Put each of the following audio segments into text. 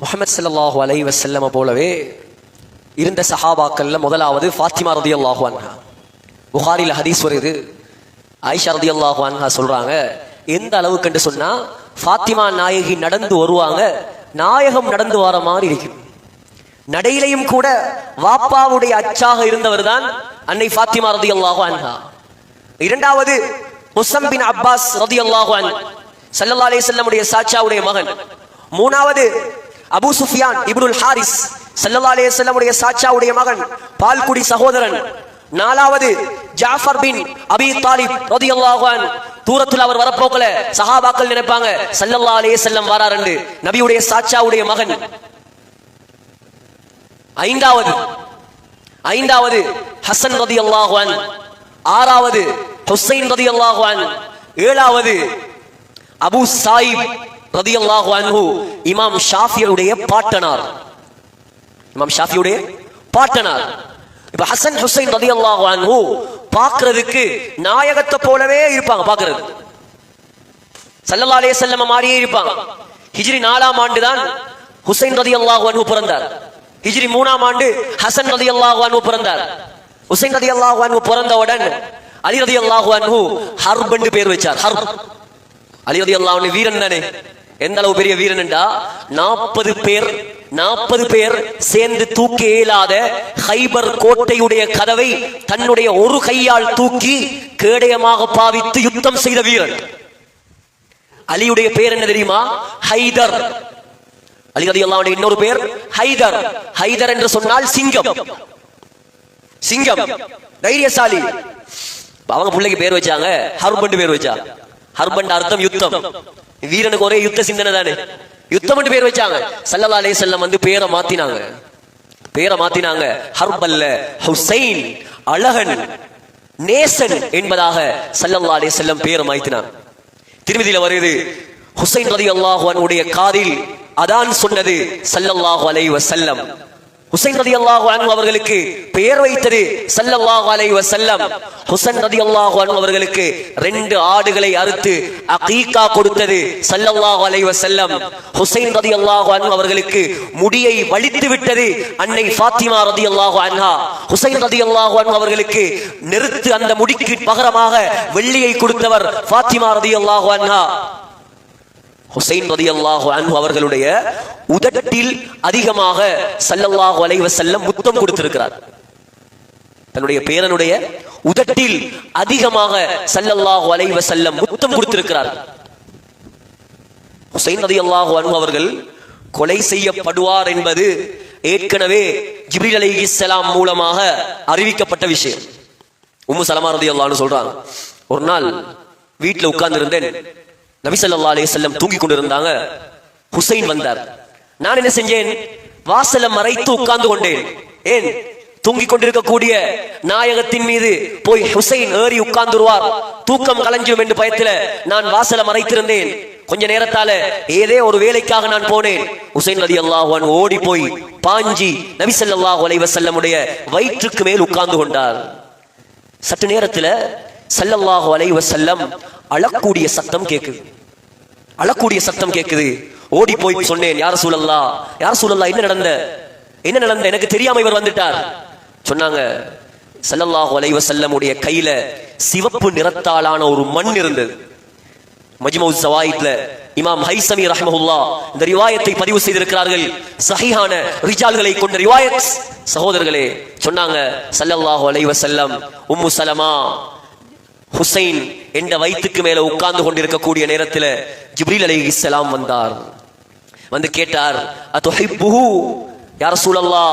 முகமது சல்லாஹு அலை வசல்லம போலவே இருந்த சஹாபாக்கள்ல முதலாவது ஃபாத்திமா ரதி அல்லாஹு அன்ஹா. புகாரில் ஹதீஸ் வருது. ஆயிஷா ரதி அல்லாஹு அன்ஹா சொல்றாங்க எந்த அளவுக்குன்னு சொன்னா ஃபாத்திமா நாயகி நடந்து வருவாங்க நாயகம் நடந்து வர மாதிரி இருக்கும். நடையிலையும் கூட வாப்பாவுடைய அச்சாக இருந்தவர் தான் அன்னை ஃபாத்திமா ரதி அல்லாஹு அன்ஹா. இரண்டாவது முசம்பின் அப்பாஸ் ரதி அல்லாஹு அன்ஹா. ஸல்லல்லாஹு அலி செல்லமுடைய சாச்சாவுடைய மகன். மூணாவது அபு சுஃபியான் இப்னுல் ஹாரிஸ். ஸல்லல்லாஹு அலி செல்லமுடைய சாச்சாவுடைய மகன். பால்குடி சகோதரன். நாலாவது ஜாஃபர் பின் அபி தாலிப் ரதியல்லாஹு அன்ஹு. தூரத்தில் அவர் வரப்போக்கல. சஹாபாக்கள் நினைப்பாங்க ஸல்லல்லாஹு செல்லம் வஸல்லம் என்று. நபியுடைய சாச்சாவுடைய மகன். ஐந்தாவது ஐந்தாவது ஹசன் ரதி அல்லாஹுவான் ஆறாவது ஹுசைன் ரதி அல்லாஹுவான் ஏழாவது அபு சாயிப் ரதி அல்லாஹு இமாம் ஷாஃபியுடைய பாட்டனார். இமாம் ஷாஃபியுடைய பாட்டனார். இப்ப ஹசன் ஹுசைன் ரதி அல்லாஹு பார்க்கிறதுக்கு நாயகத்தை போலவே இருப்பாங்க பாக்குறது சல்லல்லா அலே செல்லம மாதிரியே இருப்பாங்க. ஹிஜ்ரி நாலாம் ஆண்டு தான் ஹுசைன் ரதியல்லாஹு அன்ஹு பிறந்தார். ஹிஜ்ரி மூணாம் ஆண்டு ஹசன் ரதியல்லாஹு அன்ஹு பிறந்தார். ஹுசைன் ரதியல்லாஹு அன்ஹு பிறந்தவுடன் அலி ரதியல்லாஹு அன்ஹு ஹர்ப் என்று பேர் வச்சார். ஹர்ப். அலி ரதியல்லாஹு வீரன் தானே எந்த அளவு பெரிய வீரன் என்றா நாற்பது பேர் நாற்பது பேர் சேர்ந்து தூக்கி இயலாத ஹைபர் கோட்டையுடைய கதவை தன்னுடைய ஒரு கையால் தூக்கி கேடயமாக பாவித்து யுத்தம் செய்த வீரன் அலியுடைய பேர் என்ன தெரியுமா ஹைதர் அலி அலி அல்லாவுடைய இன்னொரு பேர் ஹைதர் ஹைதர் என்று சொன்னால் சிங்கம் சிங்கம் தைரியசாலி அவங்க பிள்ளைக்கு பேர் வச்சாங்க ஹர்பண்ட் பேர் வச்சா ஹர்பண்ட் அர்த்தம் யுத்தம். வீரனுக்கு ஒரே யுத்த சிந்தனை தானே. யுத்தம் பேர் வச்சாங்க. சல்லல்லா அலே செல்லம் வந்து பேரை மாத்தினாங்க. பேரை மாத்தினாங்க. ஹர்பல்ல ஹுசைன் அழகன் நேசன் என்பதாக சல்லல்லா அலே செல்லம் பேரை மாத்தினாங்க. திருமதியில வருது ஹுசைன் ரதி அல்லாஹுடைய காதில் அதான் சொன்னது சல்லல்லாஹு அலைஹி செல்லம் ஹுசைன் ரதி அல்லாஹு அன்ஹு அவர்களுக்கு பெயர் வைத்தது சல்லல்லாஹு அலைஹி வஸல்லம். ஹுசைன் ரதி அல்லாஹு அன்ஹு அவர்களுக்கு ரெண்டு ஆடுகளை அறுத்து அகீகா கொடுத்தது சல்லல்லாஹு அலைஹி வஸல்லம். ஹுசைன் ரதி அல்லாஹு அன் அவர்களுக்கு முடியை வலித்து விட்டது அன்னை ஃபாத்திமா ரதி அல்லாஹு அன்ஹா. ஹுசைன் ரதி அல்லாஹு அன்ஹு அவர்களுக்கு நெருத்து அந்த முடிக்கு பகரமாக வெள்ளியை கொடுத்தவர் ஃபாத்திமா ரதி அல்லாஹு அன்ஹா. ஹுசைன் ரதி அல்லாஹு அன்பு அவர்களுடைய உதட்டில் அதிகமாக சல்லல்லாஹு அலைவ செல்லம் முத்தம் கொடுத்திருக்கிறார். தன்னுடைய பேரனுடைய உதட்டில் அதிகமாக சல்லல்லாஹு அலைவ செல்லம் முத்தம் கொடுத்திருக்கிறார். ஹுசைன் ரதி அல்லாஹு அன்பு அவர்கள் கொலை செய்யப்படுவார் என்பது ஏற்கனவே ஜிப்ரில் அலி இஸ்லாம் மூலமாக அறிவிக்கப்பட்ட விஷயம். உம்மு சலமா ரதி அல்லான்னு சொல்றாங்க ஒரு நாள் வீட்டுல உட்கார்ந்து இருந்தேன் நபிசல்லா ஸல்லல்லாஹு செல்லம் தூங்கி கொண்டிருந்தாங்க. ஹுசைன் வந்தார். நான் என்ன செஞ்சேன்? வாசல மறைத்து உட்கார்ந்து கொண்டேன். ஏன்? தூங்கிக் கொண்டிருக்கக்கூடிய நாயகத்தின் மீது போய் ஹுசைன் ஏறி உட்கார்ந்துருவார். தூக்கம் கலஞ்சும் என்று பயத்துல நான் வாசல மறைத்திருந்தேன். கொஞ்ச நேரத்தால ஏதே ஒரு வேலைக்காக நான் போனேன். ஹுசைன் ரதி அல்லாஹ் ஓடி போய் பாஞ்சி நபி அலைவசல்லமுடைய வயிற்றுக்கு மேல் உட்கார்ந்து கொண்டார். சற்று நேரத்துல சல்லல்லாஹு அலைவசல்லம் அழக்கூடிய சத்தம் கேட்குது அழக்கூடிய சத்தம் கேட்குது ஓடி போய் சொன்னேன் யார சூழல்லா யார் சூழல்லா என்ன நடந்த? என்ன நடந்த? எனக்கு தெரியாம இவர் வந்துட்டார். சொன்னாங்க சல்லல்லாஹு அலைஹி செல்லமுடைய கையில சிவப்பு நிறத்தாலான ஒரு மண் இருந்தது. மஜ்மவு சவாயித்ல இமாம் ஹைசமி ரஹ்மஹுல்லா இந்த ரிவாயத்தை பதிவு செய்திருக்கிறார்கள். சஹிஹான ரிஜால்களை கொண்ட ரிவாயத். சகோதரர்களே சொன்னாங்க சல்லல்லாஹு அலைஹி செல்லம் உம்மு சலமா ஹுசைன் என்ற வயிற்றுக்கு மேல உட்கார்ந்து கொண்டிருக்கக்கூடிய நேரத்துல ஜிப்ரீல் அலைஹிஸ்ஸலாம் வந்தார். வந்து கேட்டார் அதுஹிப்புஹு யார சூழல்லா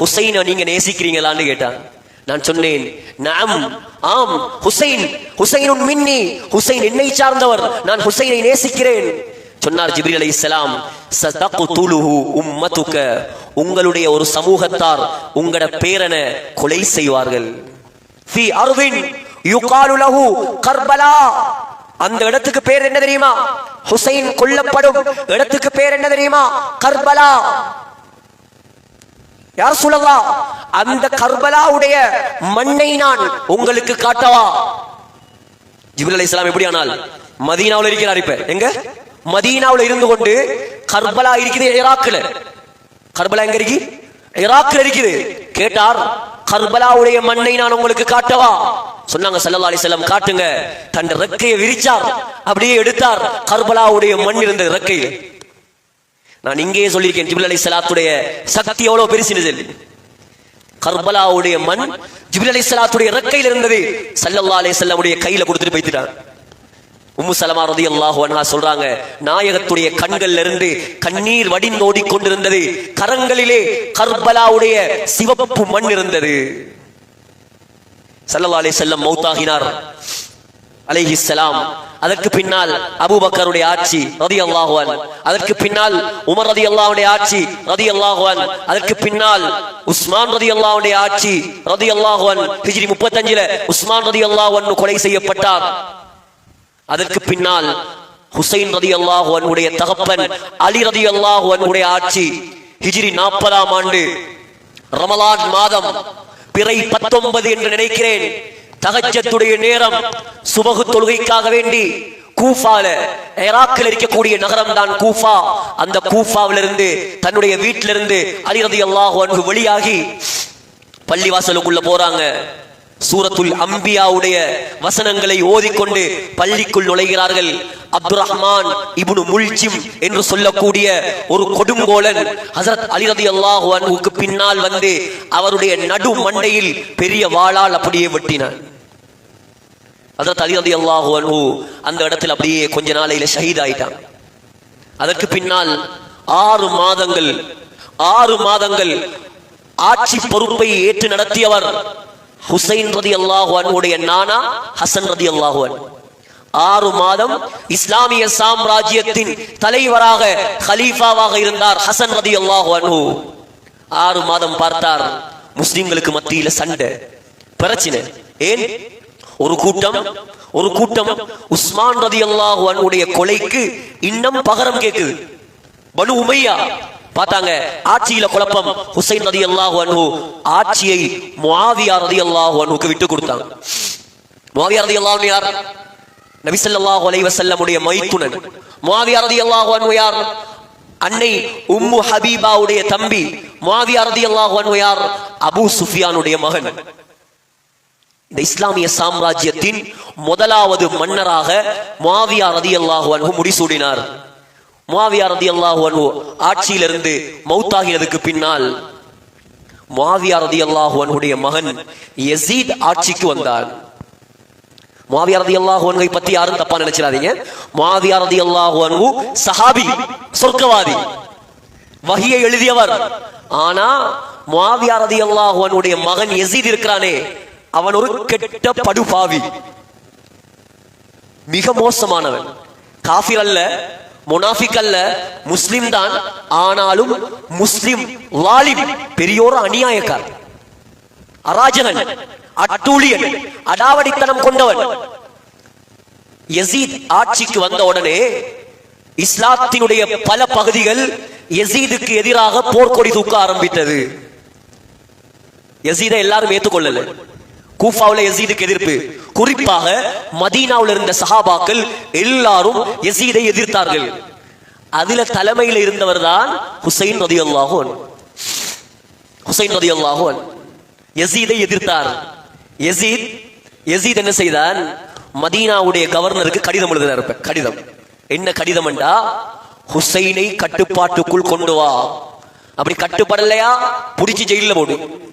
ஹுசைனை நீங்க நேசிக்கிறீங்களான்னு கேட்டார். நான் சொன்னேன் நாம் ஆம் ஹுசைன் ஹுசைனுன் மின்னி ஹுசைன் என்னை சார்ந்தவர் நான் ஹுசைனை நேசிக்கிறேன். சொன்னார் ஜிப்ரீல் அலைஹிஸ்ஸலாம் சதக்துலுஹு உம்மத்துக்க உங்களுடைய ஒரு சமூகத்தார் உங்களோட பேரனை கொலை செய்வார்கள். ஃபி அர்தின் யுகாலு லஹு கர்பலா. அந்த இடத்துக்கு பேர் என்ன தெரியுமா? ஹுசைன் கொல்லப்படும். இடத்துக்கு பேர் என்ன தெரியுமா? கர்பலா. யார் சொல்லவா அந்த கர்பலாவுடைய மண்ணை நான் உங்களுக்கு காட்டவா? ஜிபுல் அலி இஸ்லாம் எப்படி ஆனால் மதீனாவில் இருக்கிறார் இப்ப. எங்க? மதீனாவுல இருந்து கொண்டு கர்பலா இருக்குது ஈராக்ல கர்பலா எங்க இருக்கு? ஈராக்ல இருக்குது. கேட்டார் கர்பலாவுடைய மண்ணை நான் உங்களுக்கு காட்டவா? சொன்னாங்க சல்லா அலிசல்லாம் காட்டுங்க. தன் ரெக்கையை விரிச்சார். அப்படியே எடுத்தார். கர்பலாவுடைய மண் இருந்த ரெக்கையில் நான் இங்கேயே சொல்லியிருக்கேன் அலி சலாத்துடைய சக்தி எவ்வளவு பெருசினது? கர்பலாவுடைய மண் ஜிபில் அலி சலாத்துடைய ரெக்கையில் இருந்தது. சல்லல்லா அலைஹி கையில கொடுத்துட்டு போய்த்திட்டான் உம்மு சலமா ரலியல்லாஹு அன்ஹா சொல்றாங்க நாயகத்துடைய கண்கள்ல இருந்து கண்ணீர் வடிந்தோடி கொண்டிருந்தது கரங்களிலே கர்பலாவுடைய சிவப்பு மண் இருந்தது. சல்லா அலி செல்லம் மௌத்தாகினார். அலைஹி சலாம் அதற்கு பின்னால் அபுபக்கருடைய ஆட்சி ரதி அல்லாஹுவான் அதற்கு பின்னால் உமர் ரதி அல்லாவுடைய ஆட்சி ரதி அல்லாஹுவான் அதற்கு பின்னால் உஸ்மான் ரதி அல்லாவுடைய ஆட்சி ரதி அல்லாஹுவான் ஹிஜ்ரி 35ல உஸ்மான் ரதி அன்ஹு கொலை செய்யப்பட்டார். அதற்கு பின்னால் ஹுசைன் ரதி அல்லாஹு அன்னுடைய தகப்பன் அலி ரதி அல்லாஹு ஆட்சி ஹிஜிரி நாற்பதாம் ஆண்டு ரமலான் மாதம் பிறை பத்தொன்பது என்று நினைக்கிறேன். தகஜத்துடைய நேரம் சுபகு தொழுகைக்காக வேண்டி கூஃபால ஈராக்கில் இருக்கக்கூடிய நகரம் தான் கூஃபா. அந்த கூஃபாவிலிருந்து தன்னுடைய வீட்டிலிருந்து அலிரதி அல்லாஹு அன்பு வெளியாகி பள்ளிவாசலுக்குள்ள போறாங்க. சூரத்துல் அம்பியாவுடைய வசனங்களை ஓதிக்கொண்டு பள்ளிக்குள் நுழைகிறார்கள். அப்துல் ரஹ்மான் இபுனு முல்ஜிம் என்று சொல்லக்கூடிய ஒரு கொடுங்கோலன் ஹசரத் அலிரதி அல்லாஹு அன்ஹுக்கு பின்னால் வந்து அவருடைய நடு மண்டையில் பெரிய வாளால் அப்படியே வெட்டினார் ஹசரத் அலிரதி அல்லாஹு அன்ஹு அந்த இடத்தில் அப்படியே கொஞ்ச நாளையில ஷஹீத் ஆயிட்டான். அதற்கு பின்னால் ஆறு மாதங்கள் ஆறு மாதங்கள் ஆட்சி பொறுப்பை ஏற்று நடத்தியவர் ஹுசைன் ரதி அல்லாஹுடைய நானா ஹசன் ரதி அல்லாஹுவன் ஆறு மாதம் இஸ்லாமிய சாம்ராஜ்யத்தின் தலைவராக ஹலீஃபாவாக இருந்தார் ஹசன் ரதி அல்லாஹு ஆறு மாதம் பார்த்தார். முஸ்லிம்களுக்கு மத்தியில சண்டை பிரச்சனை. ஏன்? ஒரு கூட்டம் ஒரு கூட்டம் உஸ்மான் ரதி அல்லாஹு கொலைக்கு இன்னும் பகரம் கேக்குது பனு உமையா பார்த்தாங்க. ஆட்சியில குழப்பம். ஹுசைன் ரதி அல்லாஹு அன்ஹு ஆட்சியை முஆவியா ரதி அல்லாஹு அன்ஹுக்கு விட்டு கொடுத்தாங்க. முஆவியா ரதி அல்லாஹு யார்? நபிசல்லாஹு ஸல்லல்லாஹு அலைஹி வஸல்லமுடைய மைத்துனன். முஆவியா ரதி அல்லாஹு அன்ஹு யார்? அன்னை உம்மு ஹபீபாவுடைய தம்பி. முஆவியா ரதி அல்லாஹு அன்ஹு யார்? அபூ சுஃபியானுடைய மகன். இந்த இஸ்லாமிய சாம்ராஜ்யத்தின் முதலாவது மன்னராக மாவியா ரதி அல்லாஹு அன்ஹு முடிசூடினார். முஆவியா ரதியல்லாஹு அன்ஹு ஆட்சியிலிருந்து மௌத்தாகினதுக்கு பின்னால் முவாவியா ரதி அல்லாஹு அன்ஹுடைய மகன் யசீத் ஆட்சிக்கு வந்தார். முவாவியா ரதி அல்லாஹு அன்ஹை பத்தி யாரும் தப்பா நினைச்சிடாதீங்க. முவாவியா ரதி அல்லாஹு அன்ஹு சஹாபி சொர்க்கவாதி வகியை எழுதியவர். ஆனா முவாவியா ரதி அல்லாஹு அன்ஹுடைய மகன் யசீத் இருக்கிறானே அவன் ஒரு கெட்ட படுபாவி. மிக மோசமானவன். காஃபிர் அல்ல முனாஃபிக் அல்ல முஸ்லிம் தான். ஆனாலும் முஸ்லிம் வாலிம் பெரியோர் அநியாயக்கார். அராஜகன் அட்டூழியன் அடாவடித்தனம் கொண்டவன். எசீத் ஆட்சிக்கு வந்த உடனே இஸ்லாத்தினுடைய பல பகுதிகள் எசீதுக்கு எதிராக போர்க்கொடி தூக்க ஆரம்பித்தது. எசீதை எல்லாரும் ஏத்துக்கொள்ளல. கூஃபாவில் எசீதுக்கு எதிர்ப்பு. குறிப்பாக மதீனாவுல இருந்த சஹாபாக்கள் எல்லாரும் எசீதை எதிர்த்தார்கள். அதுல தலைமையில் இருந்தவர் தான் ஹுசைன் ரதி அல்லாஹோன் ஹுசைன் ரதி அல்லாஹோன் எசீதை எதிர்த்தார். எசீத் எசீத் என்ன செய்தான்? மதீனாவுடைய கவர்னருக்கு கடிதம் எழுதினார் இப்ப. கடிதம். என்ன கடிதம் என்றா? ஹுசைனை கட்டுப்பாட்டுக்குள் கொண்டு வா. அப்படி கட்டுப்படலையா? புடிச்சு ஜெயில போடு.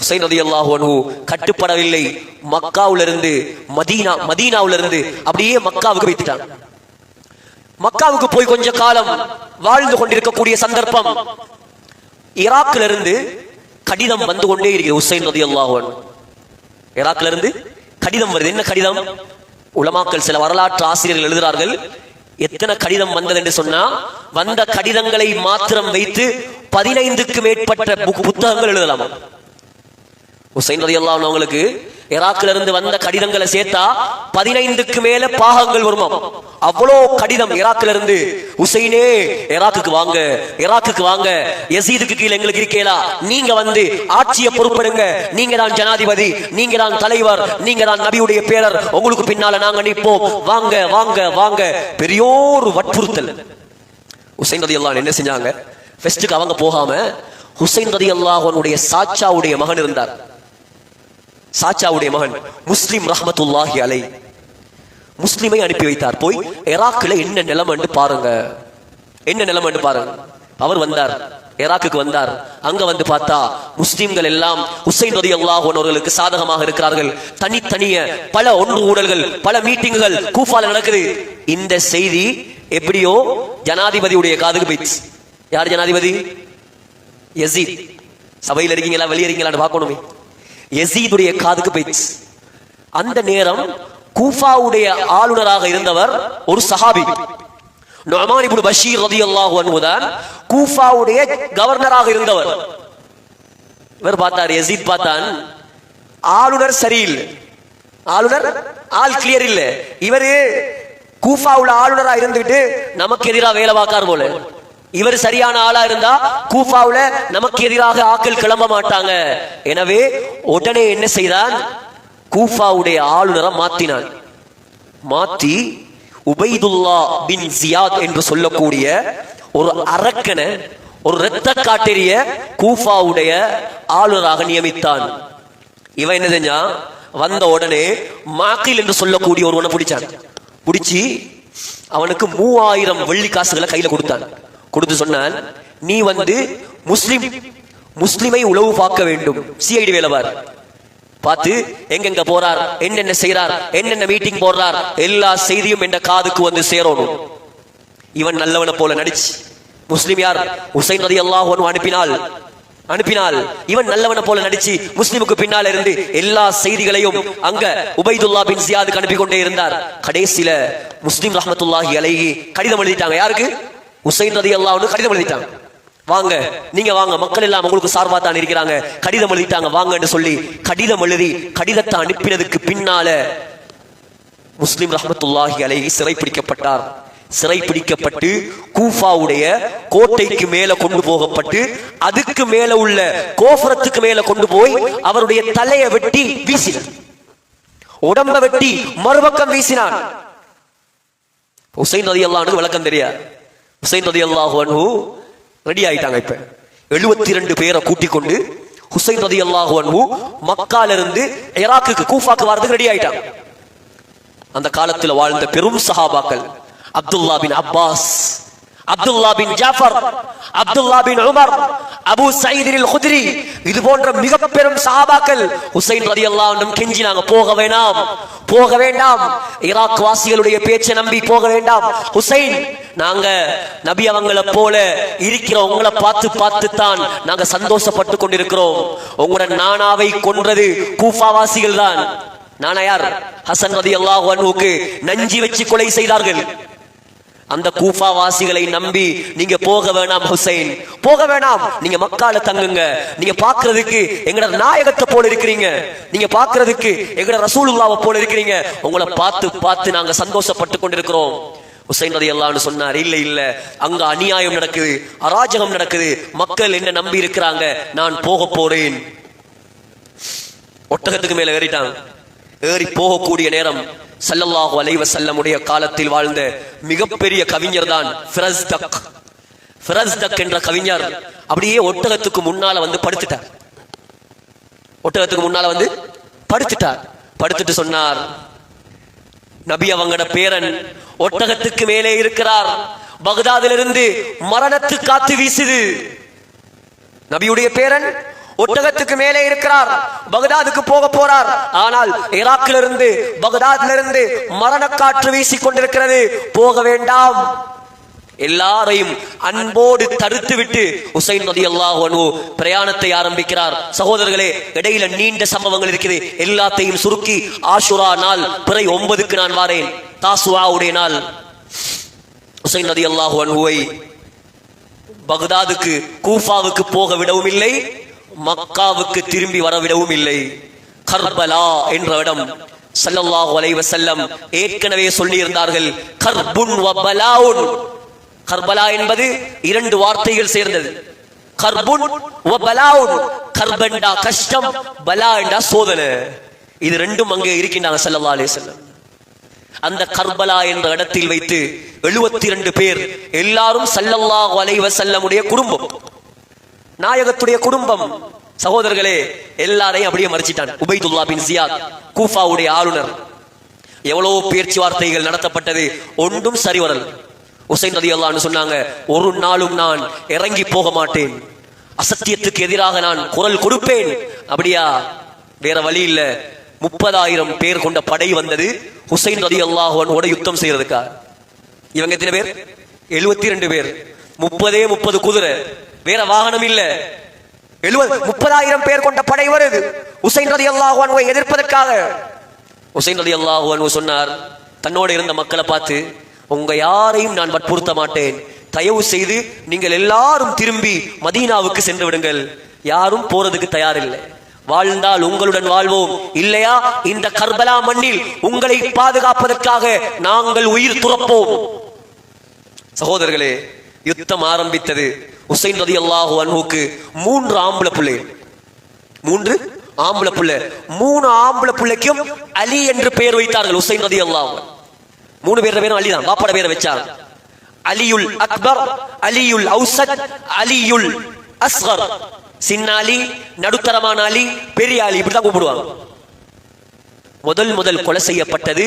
ஹுசைன் ரதி அல்லாஹு கட்டுப்படவில்லை. மக்காவிலிருந்து மதீனா மதீனாவிலிருந்து அப்படியே மக்காவுக்கு வைத்துட்டான் மக்காவுக்கு போய் கொஞ்ச காலம் வாழ்ந்து கொண்டிருக்கக்கூடிய சந்தர்ப்பம். ஈராக்ல இருந்து கடிதம் வந்து கொண்டே இருக்கிறது ஹுசைன் ரதி அல்லாஹன் ஈராக்ல இருந்து கடிதம் வருது. என்ன கடிதம்? உலமாக்கள் சில வரலாற்று ஆசிரியர்கள் எழுதுகிறார்கள் எத்தனை கடிதம் வந்தது? என்று சொன்னா வந்த கடிதங்களை மாத்திரம் வைத்து பதினைந்துக்கு மேற்பட்ட புத்தகங்கள் எழுதலாமா? ஹுசைன் ரதி அவங்களுக்கு ஈராக்ல இருந்து வந்த கடிதங்களை சேர்த்தா பதினைந்துக்கு மேல பாகங்கள் வருமாம் அவ்வளோ கடிதம் ஈராக்ல இருந்து ஹுசைனே ஈராக்குக்கு வாங்க ஈராக்குக்கு வாங்க எசீதுக்கு கீழே எங்களுக்கு இருக்கேலா நீங்க வந்து ஆட்சியை பொறுப்படுங்க நீங்க தான் ஜனாதிபதி நீங்க தான் தலைவர் நீங்க தான் நபியுடைய பேரர் உங்களுக்கு பின்னால நாங்க நிற்போம் வாங்க வாங்க வாங்க பெரியோர் வற்புறுத்தல். ஹுசைன் ரதி அல்லாஹ் என்ன செஞ்சாங்க? ஃபெஸ்ட்டுக்கு அவங்க போகாம ஹுசைன் ரதி அல்லாஹனுடைய சாச்சாவுடைய மகன் இருந்தார். சாச்சாவுடைய மகன் முஸ்லிம் ரஹமத்துல்லாஹி அலை. முஸ்லிமை அனுப்பி வைத்தார். போய் எராக்கில் என்ன நிலைமைன்னு பாருங்க. என்ன நிலைமைன்னு பாருங்க. அவர் வந்தார். ஈராக்குக்கு வந்தார். அங்க வந்து பார்த்தா முஸ்லிம்கள் எல்லாம் ஹுசைன் ரதி அவர்களுக்கு சாதகமாக இருக்கிறார்கள். தனித்தனிய பல ஒன்று ஊழல்கள் பல மீட்டிங்குகள் கூஃபால நடக்குது. இந்த செய்தி எப்படியோ ஜனாதிபதியுடைய காதுக்கு போயிடுச்சு. யார் ஜனாதிபதி? யசீத். சபையில் இருக்கீங்களா? வெளியே இருக்கீங்களான்னு பார்க்கணுமே. எசீதுடைய காதுக்கு போயிடுச்சு அந்த நேரம் கூஃபாவுடைய ஆளுநராக இருந்தவர் ஒரு சஹாபி. நொமான் இப்னு பஷீர் ரதி அல்லாஹ் அன்புதான் கூஃபாவுடைய கவர்னராக இருந்தவர். இவர் பார்த்தார் எசீத் பார்த்தான் ஆளுநர் சரியில்லை. ஆளுநர் ஆள் கிளியர் இல்ல. இவரு கூஃபாவுல ஆளுநரா இருந்துட்டு நமக்கு எதிராக வேலை பார்க்கார் போல. இவர் சரியான ஆளா இருந்தா கூஃபாவுல நமக்கு எதிராக ஆக்கள் கிளம்ப மாட்டாங்க. எனவே உடனே என்ன செய்தான்? கூஃபாவுடைய ஆளுநரை மாத்தினான். மாத்தி உபைதுல்லா பின் ஜியாத் என்று சொல்லக்கூடிய ஒரு அரக்கனை ஒரு இரத்த காட்டெரிய கூஃபாவுடைய ஆளுநராக நியமித்தான். இவன் என்ன செஞ்சான் வந்த உடனே மாக்கில் என்று சொல்லக்கூடிய ஒருவனை பிடிச்சான். பிடிச்சி அவனுக்கு மூவாயிரம் வெள்ளி காசுகளை கையில கொடுத்தான். கொடுத்து சொன்னால் நீ வந்து முஸ்லிம் முஸ்லிமை உளவு பார்க்க வேண்டும். சிஐடி வேலைவார் பார்த்து எங்கெங்க போறார்? என்னென்ன செய்யறார் என்னென்ன மீட்டிங் போடுறார்? எல்லா செய்தியும் என்ற காதுக்கு வந்து சேரணும். இவன் நல்லவனை போல நடிச்சு முஸ்லிம் யார்? உசைன் ரதி அல்லாஹ் அனுப்பினால் அனுப்பினால் இவன் நல்லவனை போல நடிச்சு முஸ்லிமுக்கு பின்னால் இருந்து எல்லா செய்திகளையும் அங்க உபைதுல்லா பின் சியாதுக்கு அனுப்பி கொண்டே இருந்தார். கடைசியில முஸ்லிம் ரஹமத்துல்லாஹி அலைகி கடிதம் எழுதிட்டாங்க. யாருக்கு? உசைன் ரதி அல்லாஹ்னு கடிதம் எழுதிட்டாங்க. வாங்க நீங்க வாங்க மக்கள் எல்லாம் உங்களுக்கு சார்பா தான் இருக்கிறாங்க. கடிதம் எழுதிட்டாங்க வாங்கன்னு சொல்லி கடிதம் எழுதி கடிதத்தை அனுப்பினதுக்கு பின்னால முஸ்லிம் ரஹமத்துல்லாஹி அலைஹி சிறை பிடிக்கப்பட்டு கூஃபாவுடைய கோட்டைக்கு மேல கொண்டு போகப்பட்டு அதுக்கு மேல உள்ள கோபுரத்துக்கு மேல கொண்டு போய் அவருடைய தலையை வெட்டி வீசினார். உடம்ப வெட்டி மறுபக்கம் வீசினான் ஹுசைன் நதி அல்லாஹ்னு விளக்கம் தெரியாது. ஹுசைன் ரதி அல்லாஹு ரெடி ஆயிட்டாங்க இப்ப. எழுபத்தி ரெண்டு பேரை கூட்டிக் கொண்டு ஹுசைன் ரதி அல்லாஹு அன்ஹு மக்கால இருந்து ஈராக்குக்கு கூஃபாக்கு வரதுக்கு ரெடி ஆயிட்டாங்க. அந்த காலத்துல வாழ்ந்த பெரும் சஹாபாக்கள் Abdullah bin Abbas Abdullah bin Jafar Abdullah bin Umar Abu சயீதில் Khudri இது போன்ற மிக பெரும் சஹாபாக்கள் ஹுசைன் அல்லாஹ் கெஞ்சி நாங்க போக வேண்டாம் போக வேண்டாம். ஈராக் வாசிகளுடைய பேச்சை நம்பி போக வேண்டாம். ஹுசைன் நாங்க நபி அவங்கள போல இருக்கிற உங்களை பார்த்து பார்த்து தான் நாங்க சந்தோஷப்பட்டு கொண்டிருக்கிறோம். உங்களோட நானாவை கொன்றது கூஃபா வாசிகள் தான் நானா யார்? ஹசன் ரதி அல்லாஹ் நஞ்சி வச்சு கொலை செய்தார்கள். அந்த கூஃபா வாசிகளை நம்பி நீங்க போக வேணாம் ஹுசைன். போக வேணாம். நீங்க மக்கால தங்குங்க. நீங்க பாக்குறதுக்கு எங்கட நாயகத்தை போல இருக்கிறீங்க. நீங்க பாக்குறதுக்கு எங்கட ரசூலுல்லாவை போல இருக்கிறீங்க. உங்களை பார்த்து பார்த்து நாங்க சந்தோஷப்பட்டு கொண்டிருக்கிறோம். ஹுசைன் ரதி அல்லான்னு சொன்னார் இல்ல இல்ல. அங்க அநியாயம் நடக்குது. அராஜகம் நடக்குது. மக்கள் என்ன நம்பி இருக்கிறாங்க. நான் போக போறேன். ஒட்டகத்துக்கு மேல ஏறிட்டாங்க. ஏறி போகக்கூடிய நேரம். சல்லல்லாஹு அலைவ செல்லமுடைய காலத்தில் வாழ்ந்த மிகப்பெரிய கவிஞர் தான் ஃபிரஸ்தக் ஃபிரஸ்தக் என்ற கவிஞர் அப்படியே ஒட்டகத்துக்கு முன்னால வந்து படுத்துட்டார். ஒட்டகத்துக்கு முன்னால வந்து படுத்துட்டார். படுத்துட்டு சொன்னார் நபி அவங்கட பேரன் ஒட்டகத்துக்கு மேலே இருக்கிறார். பகதாதிலிருந்து மரணத்து காத்து வீசுது. நபியுடைய பேரன் ஒட்டகத்துக்கு மேலே இருக்கிறார். பகதாதுக்கு போக போறார். ஆனால் ஈராக்கில் இருந்து பகதாத்ல இருந்து மரணக்காற்று வீசிக் கொண்டிருக்கிறது போக வேண்டாம். எல்லாரையும் அன்போடு தடுத்து விட்டு உசைன் நதி அல்லாஹ் பிரயாணத்தை ஆரம்பிக்கிறார். சகோதரர்களே இடையில நீண்ட சம்பவங்கள் இருக்குது. எல்லாத்தையும் சுருக்கி ஆஷுரா நாள் பிறை ஒன்பதுக்கு நான் வாரேன். தாசுவாவுடைய நாள். உசைன் நதி அல்லாஹ் அனுவை பக்தாதுக்கு கூஃபாவுக்கு போக விடவும் இல்லை மக்காவுக்கு திரும்பி வரவிடவும் இல்லை. கர்பலா என்ற இடம். சல்லல்லாஹு அலைஹி வஸல்லம் ஏற்கனவே சொல்லியிருந்தார்கள் கர்புன் வ பலாவுன். கர்பலா என்பது இரண்டு வார்த்தைகள் சேர்ந்தது. கர்புன் வ பலாவுன். கர்பண்டா கஷ்டம் பலா என்றா சோதனை. இது ரெண்டும் அங்கே இருக்கின்றாங்க ஸல்லல்லாஹு அலைஹி வஸல்லம். அந்த கர்பலா என்ற இடத்தில் வைத்து எழுபத்தி இரண்டு பேர் எல்லாரும் சல்லல்லாஹு அலைஹி வஸல்லமுடைய குடும்பம். நாயகத்துடைய குடும்பம். சகோதரர்களே எல்லாரையும் அப்படியே மறைச்சிட்டான் உபைதுல்லா பின் சியாத் கூஃபாவுடைய ஆளுநர். எவ்வளவு பேச்சுவார்த்தைகள் நடத்தப்பட்டது. ஒன்றும் சரிவரல். உசைன் ரதி அல்லான்னு சொன்னாங்க ஒரு நாளும் நான் இறங்கி போக மாட்டேன். அசத்தியத்துக்கு எதிராக நான் குரல் கொடுப்பேன். அப்படியா? வேற வழி இல்ல. முப்பதாயிரம் பேர் கொண்ட படை வந்தது ஹுசைன் ரதி அல்லாஹோட யுத்தம் செய்யறதுக்கா இவங்க எத்தனை பேர்? எழுபத்தி ரெண்டு பேர். முப்பதே முப்பது குதிரை. வேற வாகனம் இல்ல. எழுபது முப்பதாயிரம் பேர் கொண்ட படை வருது. உசைன் ரதி அல்லாஹுவை எதிர்ப்பதற்காக. உசைன் ரதி அல்லாஹுவன் சொன்னார் தன்னோடு இருந்த மக்களை பார்த்து உங்க யாரையும் நான் வற்புறுத்த மாட்டேன். தயவு செய்து நீங்கள் எல்லாரும் திரும்பி மதீனாவுக்கு சென்று விடுங்கள். யாரும் போறதுக்கு தயாரில்லை. வாழ்ந்தால் உங்களுடன் வாழ்வோம். இல்லையா? இந்த கர்பலா மண்ணில் உங்களை பாதுகாப்பதற்காக நாங்கள் உயிர் துறப்போம். சகோதரர்களே யுத்தம் ஆரம்பித்தது. உசைன் ரதி அல்லாஹு அன்ஹுக்கு மூன்று ஆம்பளை பிள்ளை. மூன்று ஆம்பளை பிள்ளை. மூணு ஆம்பளை பிள்ளைக்கும் அலி என்று பெயர் வைத்தார்கள் உசைன் ரதி அல்லாஹ் மூணு பேர் பேரும் அலி தான் பாப்பட பேரை வச்சார் அலியுல் அக்பர் அலியுல் அவுசத் அலியுல் அஸ்கர். சின்ன அலி நடுத்தரமான அலி பெரிய அலி இப்படிதான் கூப்பிடுவாங்க. முதல் முதல் கொலை செய்யப்பட்டது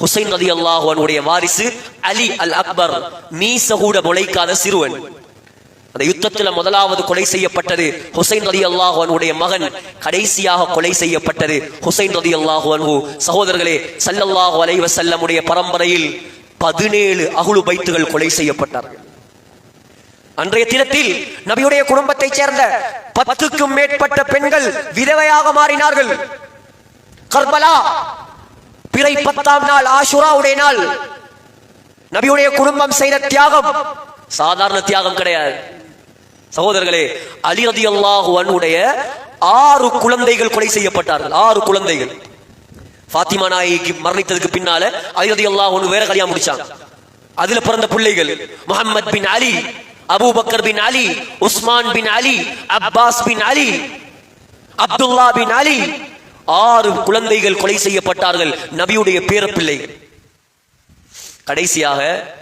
ஹுசைன் ரதி அல்லாஹுவனுடைய வாரிசு அலி அல் அக்பர் மீச கூட முளைக்காத சிறுவன். அந்த யுத்தத்துல முதலாவது கொலை செய்யப்பட்டது ஹுசைன் ரதி அல்லாஹுவனுடைய மகன் கடைசியாக கொலை செய்யப்பட்டது ஹுசைன் ரதி அல்லாஹுவன்ஹு சகோதரர்களே சல்லல்லாஹு அலைவ செல்லமுடைய பரம்பரையில் பதினேழு அகுலு பைத்துகள் கொலை செய்யப்பட்டார்கள். அன்றைய தினத்தில் நபியுடைய குடும்பத்தைச் சேர்ந்த பத்துக்கும் மேற்பட்ட பெண்கள் விதவையாக மாறினார்கள். கர்பலா. பிறை பத்தாம் நாள் ஆஷுராவுடைய நாள். நபியுடைய குடும்பம் செய்த தியாகம். சாதாரண தியாகம் கிடையாது. சகோதரர்களே அலி ரதி அல்லாஹுடைய ஆறு குழந்தைகள் கொலை செய்யப்பட்டார்கள். ஆறு குழந்தைகள். ஃபாத்திமா நாய்க்கு மரணித்ததுக்கு பின்னால அலி ரதி அல்லாஹ் வேற கல்யாணம் முடிச்சாங்க. அதுல பிறந்த பிள்ளைகள் Muhammad bin Ali Abu Bakr bin Ali Usman bin Ali Abbas bin Ali Abdullah bin Ali ஆறு குழந்தைகள் கொலை செய்யப்பட்டார்கள். நபியுடைய பேரப்பிள்ளை. கடைசியாக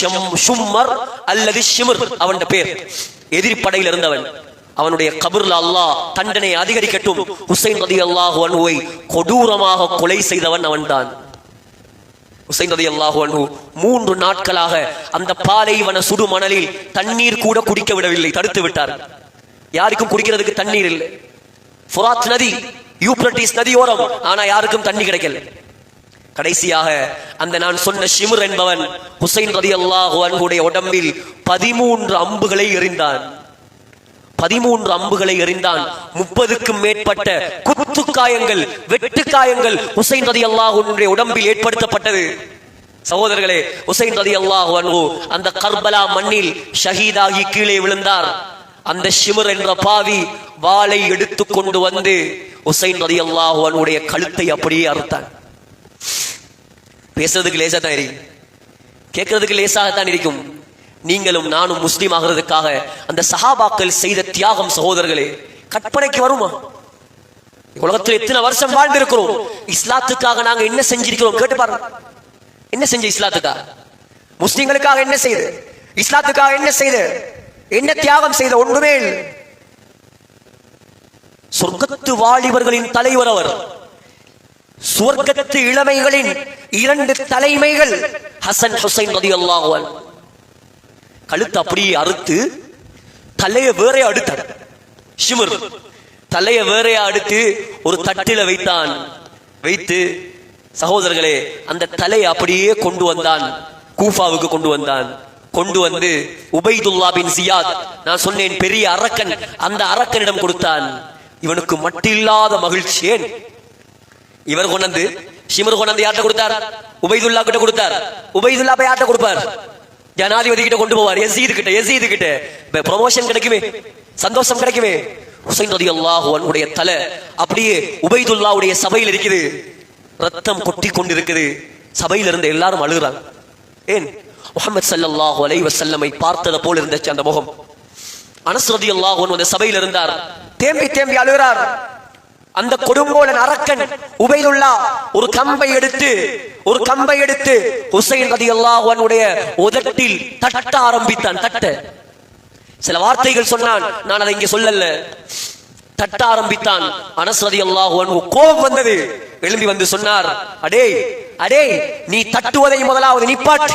ஷம்- ஷும்மர் அல்லது ஷிமர் அவன் பேர். எதிர்ப்படையில் இருந்தவன். அவனுடைய கபர்ல அல்லாஹ் தண்டனை அதிகரிக்கட்டும். ஹுசைன் ரதி அல்லாஹு அன்ஹுவை கொடூரமாக கொலை செய்தவன் அவன்தான். ஹுசைன் ரதி அல்லாஹு அன்ஹு மூன்று நாட்களாக அந்த பாலைவன சுடு மணலில் தண்ணீர் கூட குடிக்க விடவில்லை. தடுத்து விட்டார் யாருக்கும் குடிக்கிறதுக்கு தண்ணீர் இல்லை. ஃபுராத் நதி யூப்ரட்டிஸ் நதியோரம் ஆனா யாருக்கும் தண்ணி கிடைக்கல. கடைசியாக அந்த நான் சொன்ன ஷிமுர் என்பவன் ஹுசைன் ரதி அல்லாஹுடைய உடம்பில் பதிமூன்று அம்புகளை எறிந்தான். பதிமூன்று அம்புகளை எறிந்தான். முப்பதுக்கும் மேற்பட்ட குத்து காயங்கள் வெட்டு காயங்கள் ஹுசைன் ரதி அல்லாஹுடைய உடம்பில் ஏற்படுத்தப்பட்டது. சகோதரர்களே ஹுசைன் ரதி அல்லாஹு அந்த கர்பலா மண்ணில் ஷஹீதாகி கீழே விழுந்தார். அந்த ஷிமர் என்ற பாவி வாளை எடுத்து கொண்டு வந்து உசைன் ரதி அல்லாஹுவனுடைய கழுத்தை அப்படியே அறுத்தான். பேசுறதுக்கு லேசா தான் இருக்கும் கேட்கறதுக்கு லேசாகத்தான் இருக்கும். நீங்களும் நானும் முஸ்லீம் ஆகிறதுக்காக அந்த சஹாபாக்கள் செய்த தியாகம் சகோதரர்களே கற்பனைக்கு வருமா? உலகத்தில் எத்தனை வருஷம் வாழ்ந்திருக்கிறோம்? இஸ்லாத்துக்காக நாங்க என்ன செஞ்சிருக்கிறோம்? கேட்டு பாருங்க. என்ன செஞ்ச இஸ்லாத்துக்காக முஸ்லீம்களுக்காக என்ன செய்யுது இஸ்லாத்துக்காக என்ன செய்யுது என்ன தியாகம் செய்த ஒன்றுமே இல்லை. சொர்க்கத்து வாலிபர்களின் தலைவர் அவர் சுவர்க்கத்து இளமைகளின் இரண்டு தலைமைகள் ஹசன் ஹுசைன் ரதி அல்லாஹுவன் கழுத்து அப்படியே அறுத்து தலையை வேற அடுத்தார் ஷிமர் தலையை வேறைய அடுத்து ஒரு தட்டில வைத்தான். வைத்து சகோதரர்களே அந்த தலையை அப்படியே கொண்டு வந்தான். கூஃபாவுக்கு கொண்டு வந்தான். கொண்டு வந்து உபைதுல்லா பின் சியாத். நான் சொன்னேன் பெரிய அரக்கன் அந்த அரக்கனிடம் கொடுத்தான். இவனுக்கு மட்டில்லாத மகிழ்ச்சி ஏன்? இவர் கொண்டாந்து ஷிமர் கொண்டாந்து யார்கிட்ட கொடுத்தார்? உபைதுல்லா கிட்ட கொடுத்தார். உபைதுல்லா போய் யார்கிட்ட கொடுப்பார்? ஜனாதிபதி கிட்ட கொண்டு போவார் எசீது கிட்ட எசீது கிட்ட. ப்ரொமோஷன் கிடைக்குமே சந்தோஷம் கிடைக்குமே. ஹுசைன் ரதி அல்லாஹுடைய தலை அப்படியே உபைதுல்லாவுடைய சபையில் இருக்குது. ரத்தம் கொட்டி கொண்டிருக்குது. சபையில் இருந்து எல்லாரும் அழுகுறாங்க. ஏன்? முகமது சல்லாஹூ அலை வசல்லமை பார்த்தது போல் இருந்துச்சு அந்த முகம். அனஸ்ரதி ரலியல்லாஹு அன்ஹு அந்த சபையில் இருந்தார். தேம்பி தேம்பி அழுகிறார். அந்த கொடுங்கோலன் அரக்கன் உபைதுல்லா ஒரு கம்பை எடுத்து ஒரு கம்பை எடுத்து ஹுசைன் ரதி அன்ஹுடைய உதட்டில் தட்ட ஆரம்பித்தான் தட்ட. சில வார்த்தைகள் சொன்னான் நான் அதை இங்க சொல்லல. தட்ட ஆரம்பித்தான். அனஸ் ரலியல்லாஹு கோபம் வந்தது. எழும்பி வந்து சொன்னார் அடே அடே நீ தட்டுவதை முதலாவது நிப்பாட்டு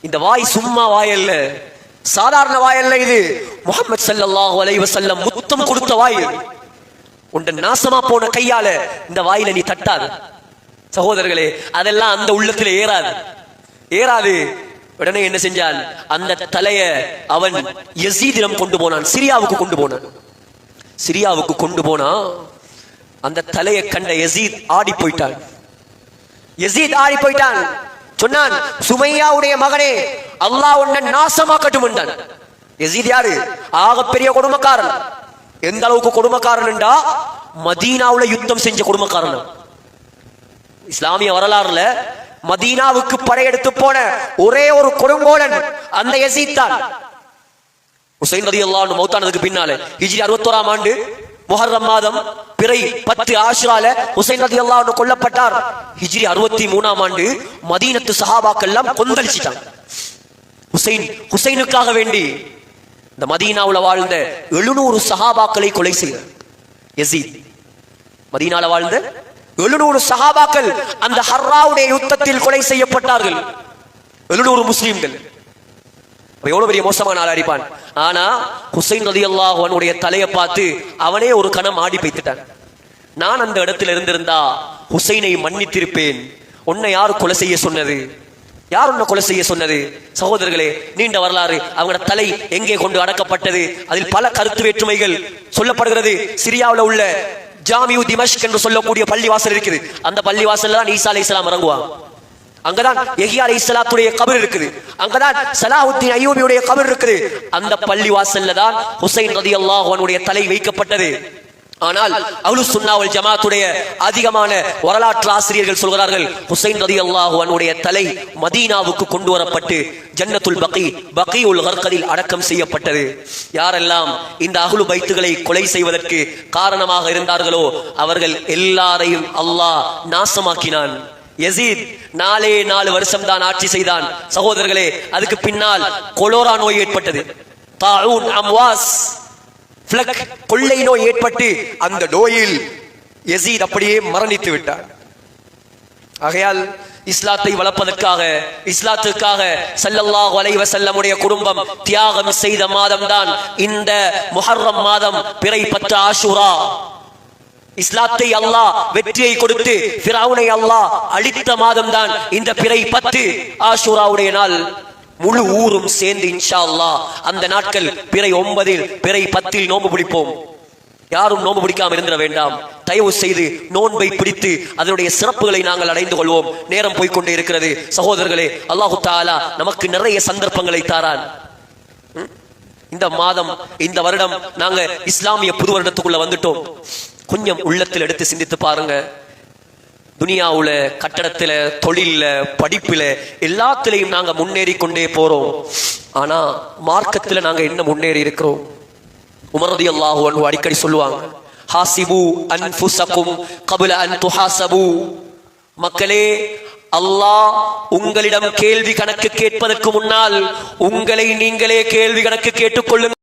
இந்த வாய் சும்மா வாயல்ல. சாதாரண வாயல்ல இது. முகமது சல்லாஹ் அலைவசல்லம் முத்தம் கொடுத்த வாய். உண்ட நாசமா போன கையால இந்த வாயில நீ தட்டாது. சகோதரர்களே அதெல்லாம் அந்த உள்ளத்துல ஏறாது. ஏறாது. உடனே என்ன செஞ்சான்? அந்த தலைய அவன் எசீதிடம் கொண்டு போனான். சிரியாவுக்கு கொண்டு போனான். சிரியாவுக்கு கொண்டு போனா அந்த தலையை கண்ட எசீத் ஆடி போயிட்டான். எசீத் ஆடி போயிட்டான். சொன்னான் சுமையாவுடைய மகனே அல்லாஹ் உன்னை நாசமாக்கட்டும் என்றான் எசீத் யாரு? ஆகப்பெரிய கொடுமைக்காரன். எந்த அளவுக்கு கொடுமைக்காரன்டா மதீனாவுல யுத்தம் செஞ்ச கொடுமைக்காரன் இஸ்லாமிய வரலாறுல மதீனாவுக்கு படையெடுத்து போன ஒரே ஒரு கொடுங்கோலன் அந்த எசீத் தான். ஹுசைன் ரதி அல்லாஹ் மௌத்தானதுக்கு பின்னால ஹிஜ்ரி அறுபத்தோராம் ஆண்டு முஹர்ரம் மாதம் பிறை பத்து ஆஷ்ரால ஹுசைன் ரதி அல்லாஹ் கொல்லப்பட்டார். ஹிஜ்ரி அறுபத்தி மூணாம் ஆண்டு மதீனத்து சஹாபாக்கள் எல்லாம் கொந்தளிச்சிட்டாங்க. ஹுசைன் ஹுசைனுக்காக வேண்டி இந்த மதீனாவுல வாழ்ந்த எழுநூறு சஹாபாக்களை கொலை செய்ய எசீத் மதீனால வாழ்ந்த எழுநூறு சஹாபாக்கள் அந்த ஹர்ராவுடைய யுத்தத்தில் கொலை செய்யப்பட்டார்கள். எழுநூறு முஸ்லிம்கள். எவ்வளவு பெரிய மோசமான ஆள் அடிப்பான்? ஆனா ஹுசைன் ரதி அவனுடைய தலையை பார்த்து அவனே ஒரு கணம் ஆடி பைத்துட்டான் நான் அந்த இடத்துல இருந்திருந்தா ஹுசைனை மன்னித்திருப்பேன். உன்னை யார் கொலை செய்ய சொன்னது? யார் உன்னை கொலை செய்ய சொன்னது? சகோதரர்களே நீண்ட வரலாறு. அவங்களோட தலை எங்கே கொண்டு அடக்கப்பட்டது? அதில் பல கருத்து வேற்றுமைகள் சொல்லப்படுகிறது. சிரியாவுல உள்ள ஜாமியு திமஷ்க் என்று சொல்லக்கூடிய பள்ளிவாசல் இருக்குது. அந்த பள்ளிவாசல்ல தான் ஈசா அலி இஸ்லாம் இறங்குவான். அங்கதான் எஹியா அலை இஸ்லாத்துடைய கபர் இருக்குது. அங்கதான் சலாஹுத்தீன் அய்யூபியுடைய கபர் இருக்குது. அந்த பள்ளி வாசல்ல தான் ஹுசைன் ரதி அல்லாஹனுடைய தலை வைக்கப்பட்டது. ஆனால் அவுலு சுன்னாவல் ஜமாத்துடைய அதிகமான வரலாற்று ஆசிரியர்கள் சொல்கிறார்கள் ஹுசைன் ரதி அல்லாஹுடைய தலை மதீனாவுக்கு கொண்டு வரப்பட்டு ஜன்னத்துல் பகி பகி உல் ஹர்கதில் அடக்கம் செய்யப்பட்டது. யாரெல்லாம் இந்த அகுலு பைத்துகளை கொலை செய்வதற்கு காரணமாக இருந்தார்களோ அவர்கள் எல்லாரையும் அல்லாஹ் நாசமாக்கினான். எசீத் நாலே நாலு வருஷம் தான் ஆட்சி செய்தான். சகோதரர்களே அதுக்கு பின்னால் கொலோரா நோய் ஏற்பட்டது. தாஊன் அம்வாஸ் பிளக் கொள்ளை நோய் ஏற்பட்டு அந்த நோயில் எசீத் அப்படியே மரணித்து விட்டார் ஆகையால் இஸ்லாத்தை வளர்ப்பதற்காக இஸ்லாத்துக்காக ஸல்லல்லாஹு வலைவ செல்லமுடைய குடும்பம் தியாகம் செய்த மாதம் தான் இந்த முஹர்ரம் மாதம் பிறை பத்து ஆஷுரா. இஸ்லாத்தை அல்லாஹ் வெற்றியை கொடுத்து பிராவுனை அல்லாஹ் அளித்த மாதம் தான் இந்த பிறை பத்து ஆஷுராவுடைய நாள். முழு ஊரும் சேர்ந்து இன்ஷா அல்லாஹ் அந்த நாட்கள் பிறை ஒன்பதில் பிறை பத்தில் நோன்பு பிடிப்போம். யாரும் நோன்பு பிடிக்காம இருந்திட வேண்டாம். தயவு செய்து நோன்பை பிடித்து அதனுடைய சிறப்புகளை நாங்கள் அடைந்து கொள்வோம். நேரம் போய்க்கொண்டே இருக்கிறது. சகோதரர்களே அல்லாஹு தாலா நமக்கு நிறைய சந்தர்ப்பங்களை தாரான். இந்த மாதம் இந்த வருடம் நாங்க இஸ்லாமிய புது வருடத்துக்குள்ள வந்துட்டோம். கொஞ்சம் உள்ளத்தில் எடுத்து சிந்தித்து பாருங்க. துனியாவில் கட்டடத்துல தொழில்ல படிப்புல எல்லாத்துலயும் நாங்க முன்னேறி கொண்டே போறோம். ஆனா மார்க்கத்துல நாங்க என்ன முன்னேறி இருக்கிறோம். உமரதி அல்லாஹு அடிக்கடி சொல்லுவாங்க ஹாசிபு அன்ஃபுசக்கும் கபுல அன்பு ஹாசபு மக்களே அல்லாஹ் உங்களிடம் கேள்வி கணக்கு கேட்பதற்கு முன்னால் உங்களை நீங்களே கேள்வி கணக்கு கேட்டுக்கொள்ளுங்கள்.